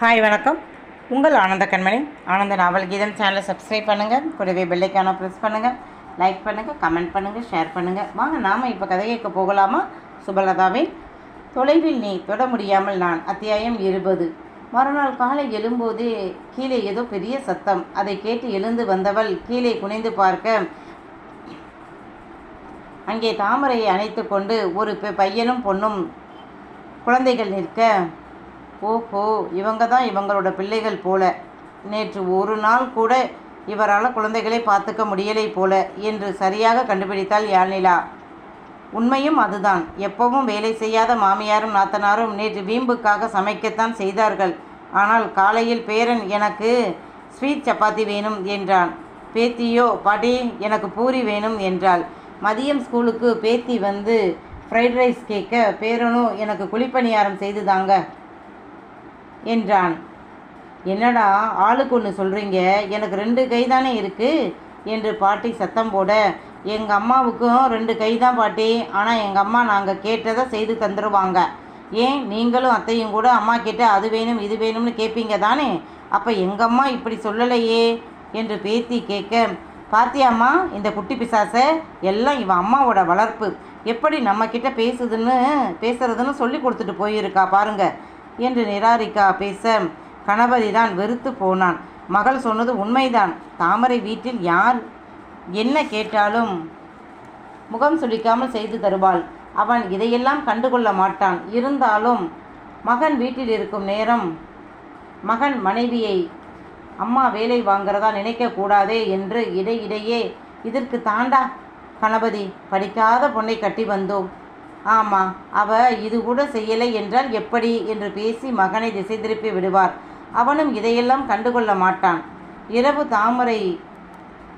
Hi வணக்கம். உங்கள் ஆனந்த கண்மணி. ஆனந்த நாவல் கீதம் சேனலை சப்ஸ்கிரைப் பண்ணுங்கள் கூடவே பெல்லைக்கான ப்ரெஸ் பண்ணுங்கள் லைக் பண்ணுங்கள் கமெண்ட் பண்ணுங்கள் ஷேர் பண்ணுங்கள் வாங்க நாம் இப்போ கதைக்கு போகலாமா? சுபலதாவின் தொலைவில் நீ தொட முடியாமல் நான் அத்தியாயம் இருபது. மறுநாள் காலை எழும்போதே கீழே ஏதோ பெரிய சத்தம். அதை கேட்டு எழுந்து வந்தவள் கீழே குனிந்து பார்க்க அங்கே தாமரையை அணைத்து கொண்டு ஒரு பெ- பையனும் பொண்ணும் குழந்தைகள் நிற்க ஓஹோ இவங்க தான் இவங்களோட பிள்ளைகள் போல. நேற்று ஒரு நாள் கூட இவரால் குழந்தைகளை பார்த்துக்க முடியலை போல என்று சரியாக கண்டுபிடித்தாள் யாழ்நிலா. உண்மையும் அதுதான். எப்பவும் வேலை செய்யாத மாமியாரும் நாத்தனாரும் நேற்று வீம்புக்காக சமைக்கத்தான் செய்தார்கள். ஆனால் காலையில் பேரன் எனக்கு ஸ்வீட் சப்பாத்தி வேணும் என்றான். பேத்தியோ பாட்டி எனக்கு பூரி வேணும் என்றாள். மதியம் ஸ்கூலுக்கு பேத்தி வந்து ஃப்ரைட் ரைஸ் கேட்க பேரனும் எனக்கு குழிப்பணியாரம் செய்து தாங்க. என்றான். என்னடா ஆளுக்கு ஒன்று சொல்கிறீங்க எனக்கு ரெண்டு கை தானே இருக்குது என்று பாட்டி சத்தம் போட எங்கள் அம்மாவுக்கும் ரெண்டு கை தான் பாட்டி. ஆனால் எங்கள் அம்மா நாங்கள் கேட்டதை செய்து தந்துடுவாங்க ஏன்? நீங்களும் அத்தையும் கூட அம்மா கிட்ட அது வேணும் இது வேணும்னு கேட்பீங்க தானே? அப்போ எங்கள் அம்மா இப்படி சொல்லலையே? என்று பேத்தி கேட்க பாத்தியாம்மா இந்த குட்டி பிசாசை எல்லாம் இவன் அம்மாவோட வளர்ப்பு. எப்படி நம்மக்கிட்ட பேசுதுன்னு பேசுறதுன்னு சொல்லி கொடுத்துட்டு போயிருக்கா பாருங்கள் என்று நிராரிக்கா பேச கணபதி தான் வெறுத்து போனான். மகள் சொன்னது உண்மைதான். தாமரை வீட்டில் யார் என்ன கேட்டாலும் முகம் சுளிக்காமல் செய்து தருவாள். அவன் இதையெல்லாம் கண்டுகொள்ள மாட்டான். இருந்தாலும் மகன் வீட்டில் இருக்கும் நேரம் மகன் மனைவியை அம்மா வேலை வாங்குறதா நினைக்கக்கூடாதே என்று இடையிடையே இதற்கு தாண்டா கணபதி படிக்காத பொண்ணை கட்டி வந்தோம். ஆமாம் அவ இது கூட செய்யலை என்றால் எப்படி? என்று பேசி மகனை திசை திருப்பி விடுவார். அவனும் இதையெல்லாம் கண்டுகொள்ள மாட்டான். இரவு தாமரை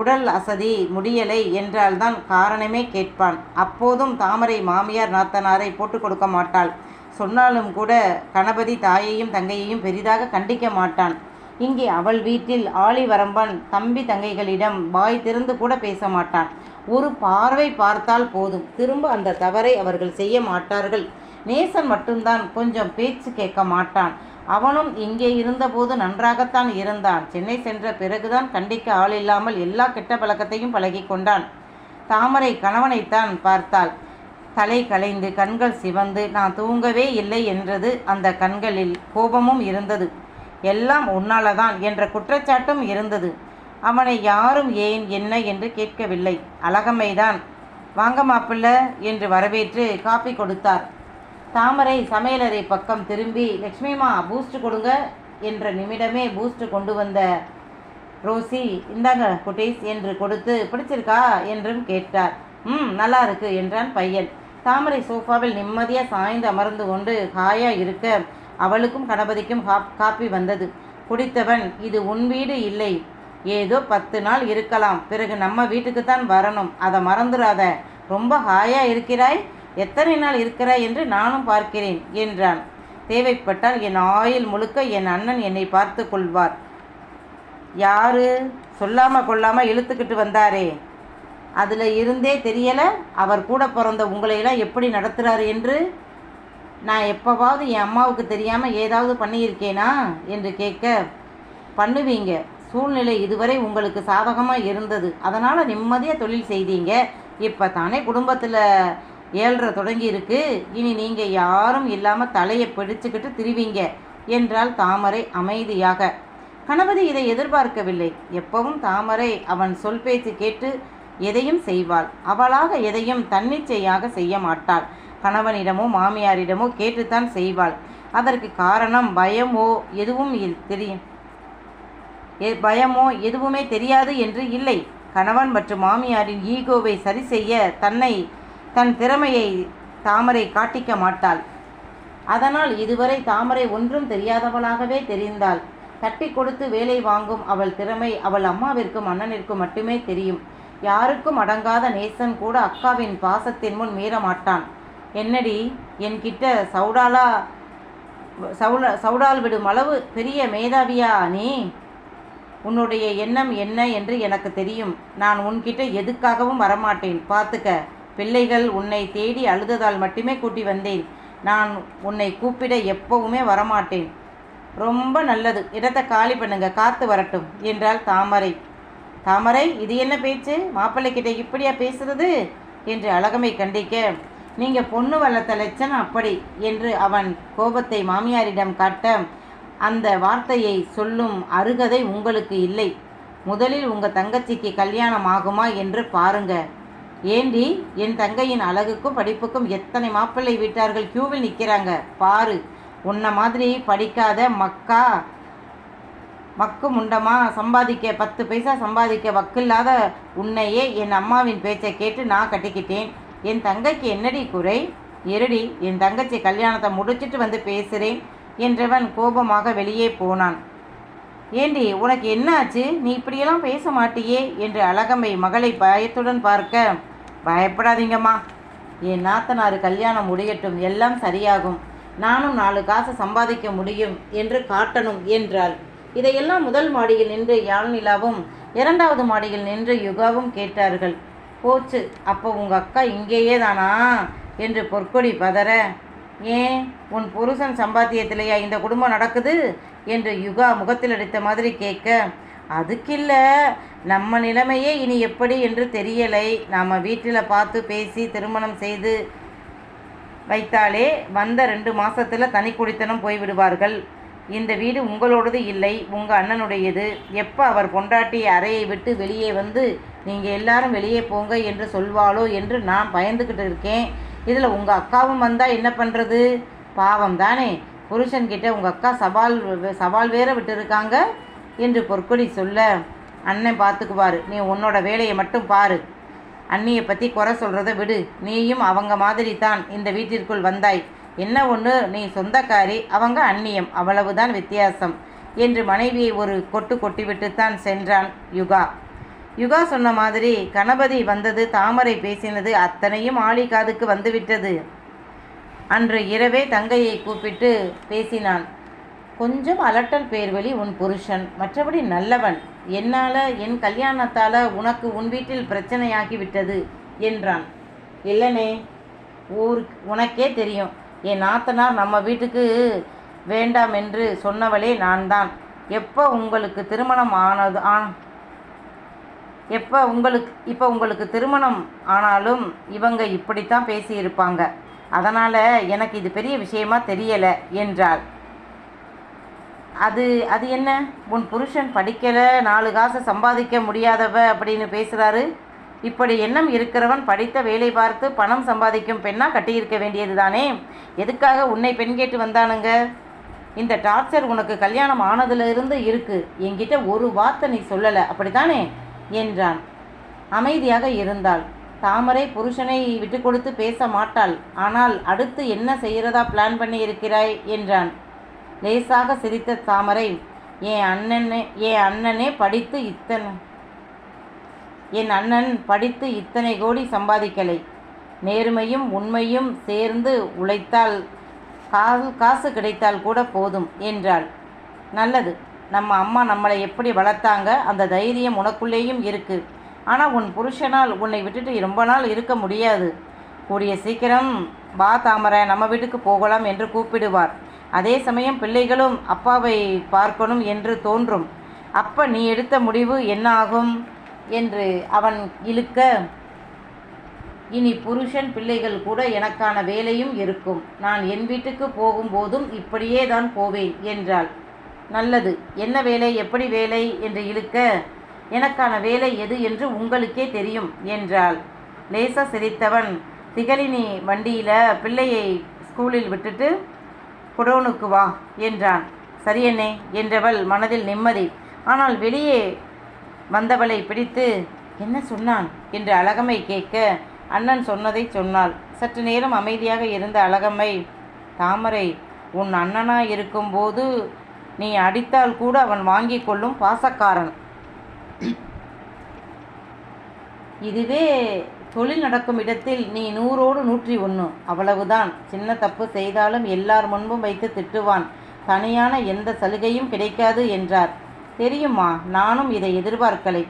உடல் அசதி முடியலை என்றால்தான் காரணமே கேட்பான். அப்போதும் தாமரை மாமியார் நாத்தனாரை போட்டு கொடுக்க மாட்டாள். சொன்னாலும் கூட கணபதி தாயையும் தங்கையையும் பெரிதாக கண்டிக்க மாட்டான். இங்கே அவள் வீட்டில் ஆளிவரம்பன் தம்பி தங்கைகளிடம் வாய் திறந்து கூட பேச மாட்டான். ஒரு பார்வை பார்த்தால் போதும். திரும்ப அந்த தவறை அவர்கள் செய்ய மாட்டார்கள். நேசன் மட்டும்தான் கொஞ்சம் பேச்சு கேட்க மாட்டான். அவனும் இங்கே இருந்தபோது நன்றாகத்தான் இருந்தான். சென்னை சென்ற பிறகுதான் கண்டிக்க ஆள் இல்லாமல் எல்லா கெட்ட பழக்கத்தையும் பழகி கொண்டான். தாமரை கணவனைத்தான் பார்த்தாள். தலை கலைந்து கண்கள் சிவந்து நான் தூங்கவே இல்லை என்றது அந்த கண்களில் கோபமும் இருந்தது. எல்லாம் உன்னால தான் என்ற குற்றச்சாட்டும் இருந்தது. அவனை யாரும் ஏன் என்ன என்று கேட்கவில்லை. அழகம்மைதான். வாங்க மாப்பிள்ள என்று வரவேற்று காப்பி கொடுத்தார். தாமரை சமையலறை பக்கம் திரும்பி லக்ஷ்மிமா பூஸ்ட் கொடுங்க என்ற நிமிடமே பூஸ்ட் கொண்டு வந்த ரோசி இந்தாங்க குட்டீஸ் என்று கொடுத்து பிடிச்சிருக்கா? என்றும் கேட்டார். ம் நல்லா இருக்கு என்றான் பையன். தாமரை சோஃபாவில் நிம்மதியாக சாய்ந்து அமர்ந்து கொண்டு ஹாயாக இருக்க அவளுக்கும் கணபதிக்கும் காப் காப்பி வந்தது. குடித்தவன் இது உன் வீடு இல்லை. ஏதோ பத்து நாள் இருக்கலாம். பிறகு நம்ம வீட்டுக்கு தான் வரணும். அதை மறந்துடாத. ரொம்ப ஹாயாக இருக்கிறாய். எத்தனை நாள் இருக்கிறாய் என்று நானும் பார்க்கிறேன் என்றான். தேவைப்பட்டால் என் ஆயில் முழுக்க என் அண்ணன் என்னை பார்த்து கொள்வார். யாரு? சொல்லாம கொள்ளாம இழுத்துக்கிட்டு வந்தாரே. அதில் இருந்தே தெரியலை. அவர் கூட பிறந்த உங்களையெல்லாம் எப்படி நடத்துகிறார் என்று. நான் எப்போவாவது என் அம்மாவுக்கு தெரியாமல் ஏதாவது பண்ணியிருக்கேனா? என்று கேட்க பண்ணுவீங்க. சூழ்நிலை இதுவரை உங்களுக்கு சாதகமாக இருந்தது. அதனால் நிம்மதியாக தொழில் செய்தீங்க. இப்போ தானே குடும்பத்தில் ஏழ்ற தொடங்கி இருக்கு இனி நீங்கள் யாரும் இல்லாமல் தலையை பிடிச்சுக்கிட்டு திரிவீங்க என்றால் தாமரை அமைதியாக. கணபதி இதை எதிர்பார்க்கவில்லை. எப்பவும் தாமரை அவன் சொல் பேச்சு கேட்டு எதையும் செய்வாள். அவளாக எதையும் தன்னிச்சையாக செய்ய மாட்டாள். கணவனிடமோ மாமியாரிடமோ கேட்டுத்தான் செய்வாள். அதற்கு காரணம் பயமோ எதுவும் இல்- தெரியும் பயமோ எதுவுமே தெரியாது என்று இல்லை. கணவன் மற்றும் மாமியாரின் ஈகோவை சரி செய்ய தன்னை தன் திறமையை தாமரை காட்டிக்க மாட்டாள். அதனால் இதுவரை தாமரை ஒன்றும் தெரியாதவளாகவே தெரிந்தாள். தட்டி கொடுத்து வேலை வாங்கும் அவள் திறமை அவள் அம்மாவிற்கும் அண்ணனிற்கும் மட்டுமே தெரியும். யாருக்கும் அடங்காத நேசன் கூட அக்காவின் பாசத்தின் முன் மீற மாட்டான். என்னடி என்கிட்ட சவுடாலா சவுடா சவுடால் விடும் அளவு பெரிய மேதாவியா நீ? உன்னுடைய எண்ணம் என்ன என்று எனக்கு தெரியும். நான் உன்கிட்ட எதுக்காகவும் வரமாட்டேன். பார்த்துக்க. பிள்ளைகள் உன்னை தேடி அழுததால் மட்டுமே கூட்டி வந்தேன். நான் உன்னை கூப்பிட எப்பவுமே வரமாட்டேன். ரொம்ப நல்லது. இடத்தை காலி பண்ணுங்க. காத்து வரட்டும். என்றாள் தாமரை. தாமரை இது என்ன பேச்சு? மாப்பிள்ளைக்கிட்ட இப்படியா பேசுறது? என்று அழகமை கண்டிக்க. நீங்கள் பொண்ணு வளர்த்த லட்சணம் அப்படி என்று அவன் கோபத்தை மாமியாரிடம் காட்ட அந்த வார்த்தையை சொல்லும் அருகதை உங்களுக்கு இல்லை. முதலில் உங்கள் தங்கச்சிக்கு கல்யாணம் ஆகுமா என்று பாருங்க. ஏண்டி என் தங்கையின் அழகுக்கும் படிப்புக்கும் எத்தனை மாப்பிள்ளை வீட்டார்கள் கியூவில் நிற்கிறாங்க பாரு உன்னை மாதிரி படிக்காத மக்கா மக்கு முண்டமா சம்பாதிக்க பத்து பைசா சம்பாதிக்க வக்கில்லாத உன்னையே என் அம்மாவின் பேச்சை கேட்டு நான் கட்டிக்கிட்டேன். என் தங்கைக்கு என்னடி குறை? இருடி என் தங்கச்சி கல்யாணத்தை முடிச்சிட்டு வந்து பேசுகிறேன் என்றவன் கோபமாக வெளியே போனான். ஏண்டி உனக்கு என்ன ஆச்சு நீ இப்படியெல்லாம் பேச மாட்டியே என்று அழகம்மை மகளை பயத்துடன் பார்க்க பயப்படாதீங்கம்மா. என் நாத்தனார் கல்யாணம் முடியட்டும். எல்லாம் சரியாகும். நானும் நாலு காசு சம்பாதிக்க முடியும் என்று காட்டணும் என்றாள். இதையெல்லாம் முதல் மாடியில் நின்று யாழ்நிலாவும் இரண்டாவது மாடியில் நின்று யுகாவும் கேட்டார்கள். போச்சு. அப்போ உங்கள் அக்கா இங்கேயே தானா என்று பொற்கொடி பதற ஏன் உன் புருஷன் சம்பாத்தியத்திலேயா இந்த குடும்பம் நடக்குது? என்று யுகா முகத்தில் அடித்த மாதிரி கேட்க அதுக்கில்ல நம்ம நிலைமையே இனி எப்படி என்று தெரியலை. நாம் வீட்டில் பார்த்து பேசி திருமணம் செய்து வைத்தாலே வந்த ரெண்டு மாதத்தில் தனி குடித்தனம் போய்விடுவார்கள் இந்த வீடு உங்களோடது இல்லை உங்கள் அண்ணனுடையது. எப்போ அவர் பொண்டாட்டி அறையை விட்டு வெளியே வந்து நீங்கள் எல்லாரும் வெளியே போங்க என்று சொல்வாளோ என்று நான் பயந்துக்கிட்டு இருக்கேன். இதில் உங்கள் அக்காவும் வந்தால் என்ன பண்ணுறது பாவம் தானே. புருஷன்கிட்ட உங்கள் அக்கா சவால் சவால் வேற விட்டுருக்காங்க என்று பொற்கொடி சொல்ல அண்ணன் பார்த்துக்குவார் நீ உன்னோட வேலையை மட்டும் பாரு. அண்ணியை பற்றி குறை சொல்கிறத விடு. நீயும் அவங்க மாதிரி தான் இந்த வீட்டிற்குள் வந்தாய். என்ன ஒன்று நீ சொந்தக்காரி அவங்க அந்நியம். அவ்வளவுதான் வித்தியாசம். என்று மனைவியை ஒரு கொட்டு கொட்டிவிட்டுத்தான் சென்றான் யுகா. யுகா சொன்ன மாதிரி கணபதி வந்தது தாமரை பேசினது அத்தனையும் ஆளி காதுக்கு வந்துவிட்டது. அன்று இரவே தங்கையை கூப்பிட்டு பேசினான். கொஞ்சம் அலட்டல் பேர்வழி உன் புருஷன் மற்றபடி நல்லவன். என்னால் என் கல்யாணத்தால் உனக்கு உன் வீட்டில் பிரச்சனையாகிவிட்டது என்றான். இல்லனே ஊர் உனக்கே தெரியும். என் நாத்தனார் நம்ம வீட்டுக்கு வேண்டாம் என்று சொன்னவளே நான் தான் எப்போ உங்களுக்கு திருமணம் ஆனது ஆன் எப்போ உங்களுக்கு இப்போ உங்களுக்கு திருமணம் ஆனாலும் இவங்க இப்படித்தான் பேசியிருப்பாங்க. அதனால் எனக்கு இது பெரிய விஷயமா தெரியலை என்றாள். அது அது என்ன? உன் புருஷன் படிக்கலை நாலு காசு சம்பாதிக்க முடியாதவ அப்படின்னு பேசுகிறாரு இப்படி எண்ணம் இருக்கிறவன் படித்த வேலை பார்த்து பணம் சம்பாதிக்கும் பெண்ணா கட்டியிருக்க வேண்டியது தானே எதுக்காக உன்னை பெண் கேட்டு வந்தானுங்க? இந்த டார்ச்சர் உனக்கு கல்யாணம் ஆனதுலேருந்து இருக்குது என்கிட்ட ஒரு வார்த்தை நீ சொல்லலை அப்படி தானே என்றான். அமைதியாக இருந்தாள். தாமரை புருஷனை விட்டு கொடுத்து பேச மாட்டாள். ஆனால் அடுத்து என்ன செய்கிறதா பிளான் பண்ணி இருக்கிறாய் என்றான். லேசாக சிரித்த தாமரை என் அண்ணனே என் அண்ணனே படித்து இத்தனை என் அண்ணன் படித்து இத்தனை கோடி சம்பாதிக்கலை. நேர்மையும் உண்மையும் சேர்ந்து உழைத்தால் காசு காசு கிடைத்தால் கூட போதும் என்றாள். நல்லது. நம்ம அம்மா நம்மளை எப்படி வளர்த்தாங்க அந்த தைரியம் உனக்குள்ளேயும் இருக்குது ஆனால் உன் புருஷனால் உன்னை விட்டுட்டு ரொம்ப நாள் இருக்க முடியாது. கூடிய சீக்கிரம் வா தாமரை நம்ம வீட்டுக்கு போகலாம் என்று கூப்பிடுவார். அதே சமயம் பிள்ளைகளும் அப்பாவை பார்க்கணும் என்று தோன்றும். அப்ப நீ எடுத்த முடிவு என்ன ஆகும்? என்று அவன் இழுக்க இனி புருஷன் பிள்ளைகள் கூட எனக்கான வேலையும் இருக்கும். நான் என் வீட்டுக்கு போகும்போதும் இப்படியே தான் போவேன் என்றாள். நல்லது. என்ன வேலை எப்படி வேலை என்று இழுக்க எனக்கான வேலை எது என்று உங்களுக்கே தெரியும் என்றாள். லேசா சிரித்தவன் திகழினி வண்டியில் பிள்ளையை ஸ்கூலில் விட்டுட்டு குடோனுக்கு வா என்றான். சரியண்ணே என்றவள் மனதில் நிம்மதி. ஆனால் வெளியே வந்தவளை பிடித்து என்ன சொன்னான்? என்று அழகம்மை கேட்க அண்ணன் சொன்னதை சொன்னாள். சற்று நேரம் அமைதியாக இருந்த அழகம்மை தாமரை உன் அண்ணனாக இருக்கும்போது நீ அடித்தால் கூட அவன் வாங்கிக் கொள்ளும் பாசக்காரன். இதுவே தொழில் நடக்கும் இடத்தில் நீ நூறோடு நூற்றி ஒன்று அவ்வளவுதான். சின்ன தப்பு செய்தாலும் எல்லார் முன்பும் வைத்து திட்டுவான். தனியான எந்த சலுகையும் கிடைக்காது என்றார். தெரியுமா? நானும் இதை எதிர்பார்க்கலை.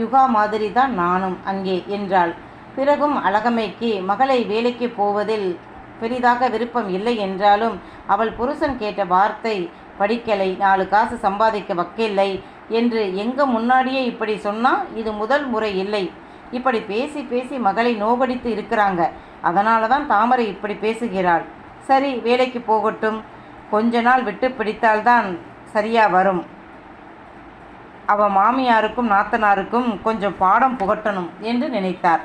யுகா மாதிரி தான் நானும் அங்கே என்றாள். பிறகும் அழகமைக்கு மகளை வேலைக்கு போவதில் பெரிதாக விருப்பம் இல்லை என்றாலும் அவள் புருஷன் கேட்ட வார்த்தை படிக்கலை நாலு காசு சம்பாதிக்க வக்கில்லை என்று எங்க முன்னாடியே இப்படி சொன்னா இது முதல் முறை இல்லை. இப்படி பேசி பேசி மகளை நோகடித்து இருக்கிறாங்க. அதனால தான் தாமரை இப்படி பேசுகிறாள். சரி வேலைக்கு போகட்டும். கொஞ்ச நாள் விட்டு பிடித்தால்தான் சரியா வரும். அவ மாமியாருக்கும் நாத்தனாருக்கும் கொஞ்சம் பாடம் புகட்டணும் என்று நினைத்தார்.